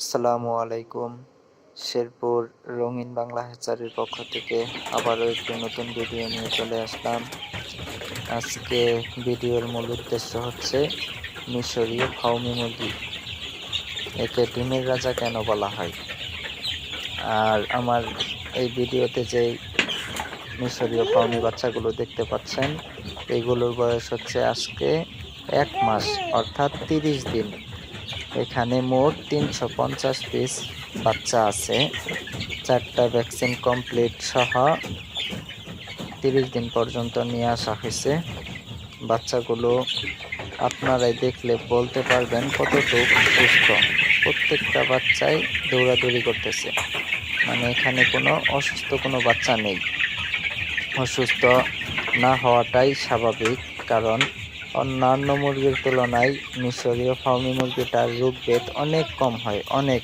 আসসালামু আলাইকুম। শেরপুর রঙিন বাংলা হ্যাচারির পক্ষ থেকে আবারও একটি নতুন ভিডিও নিয়ে চলে আসলাম। আজকে ভিডিওর মূল উদ্দেশ্য হচ্ছে মিশরীয় ফাউমি মুরগি। একে ডিমের রাজা কেন বলা হয়? আর আমার এই ভিডিওতে যে মিশরীয় ফাউমি বাচ্চাগুলো দেখতে পাচ্ছেন, এগুলোর বয়স হচ্ছে আজকে এক মাস, অর্থাৎ তিরিশ দিন। এখানে মোট তিনশো পঞ্চাশ পিস বাচ্চা আছে। চারটা ভ্যাকসিন কমপ্লিট সহ তিরিশ দিন পর্যন্ত নিয়ে আসা হয়েছে। বাচ্চাগুলো আপনারাই দেখলে বলতে পারবেন কতটুকু সুস্থ। প্রত্যেকটা বাচ্চাই দৌড়াদৌড়ি করতেছে। মানে এখানে কোনো অসুস্থ কোনো বাচ্চা নেই। অসুস্থ না হওয়াটাই স্বাভাবিক, কারণ অন্যান্য মুরগির তুলনায় মিশরীয় ফার্মি মুরগিটার রোগভেদ অনেক কম হয়, অনেক।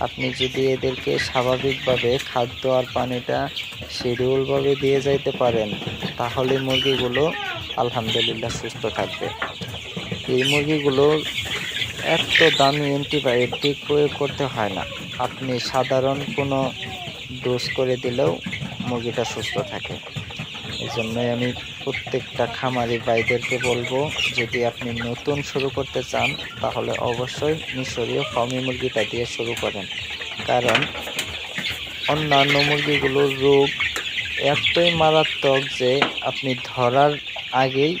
আপনি যদি এদেরকে স্বাভাবিকভাবে খাদ্য আর পানিটা শিডিউলভাবে দিয়ে যাইতে পারেন, তাহলে মুরগিগুলো আলহামদুলিল্লাহ সুস্থ থাকবে। এই মুরগিগুলো এত দামি অ্যান্টিবায়োটিক প্রয়োগ করতে হয় না। আপনি সাধারণ কোনো ডোজ করে দিলেও মুরগিটা সুস্থ থাকে। এই জন্যই আমি প্রত্যেকটা খামারি ভাইদেরকে বলব, যদি আপনি নতুন শুরু করতে চান, তাহলে অবশ্যই মিশরীয় ফার্মি মুরগিটা দিয়ে শুরু করেন। কারণ অন্যান্য মুরগিগুলোর রোগ এতই মারাত্মক যে আপনি ধরার আগেই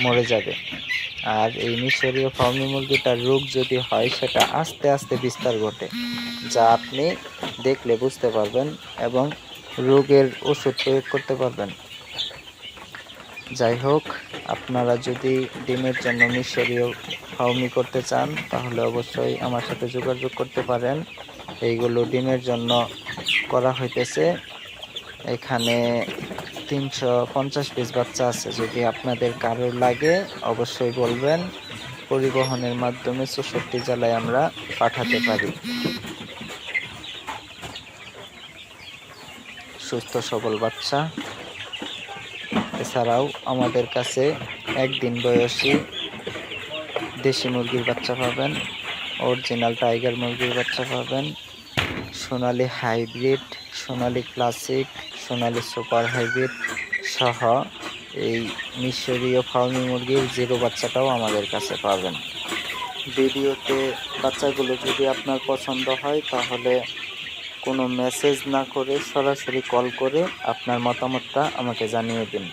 মরে যাবে। আর এই মিশরীয় ফার্মি মুরগিটার রোগ যদি হয়, সেটা আস্তে আস্তে বিস্তার ঘটে, যা আপনি দেখলে বুঝতে পারবেন এবং রোগের ওষুধ প্রয়োগ করতে পারবেন। যাই হোক, আপনারা যদি ডিমের জন্য মিশরীয় ফাউমি করতে চান, তাহলে অবশ্যই আমার সাথে যোগাযোগ করতে পারেন। এইগুলো ডিমের জন্য করা হইতেছে। এখানে তিনশো পঞ্চাশ পিস বাচ্চা আছে। যদি আপনাদের কারোর লাগে, অবশ্যই বলবেন। পরিবহনের মাধ্যমে চৌষট্টি জেলায় আমরা পাঠাতে পারি। সুস্থ সবল বাচ্চা। এছাড়াও আমাদের কাছে একদিন বয়সী দেশি মুরগির বাচ্চা পাবেন অরিজিনাল টাইগার মুরগির বাচ্চা পাবেন, Sonali hybrid Sonali classic Sonali super hybrid সহ এই মিশরীয় ফার্মি মুরগির জিরো বাচ্চাটাও আমাদের কাছে পাবেন। ভিডিওতে বাচ্চাগুলো যদি আপনার পছন্দ হয় তাহলে কোনো মেসেজ না করে সরাসরি কল করে আপনার মতামতটা আমাকে জানিয়ে দিন।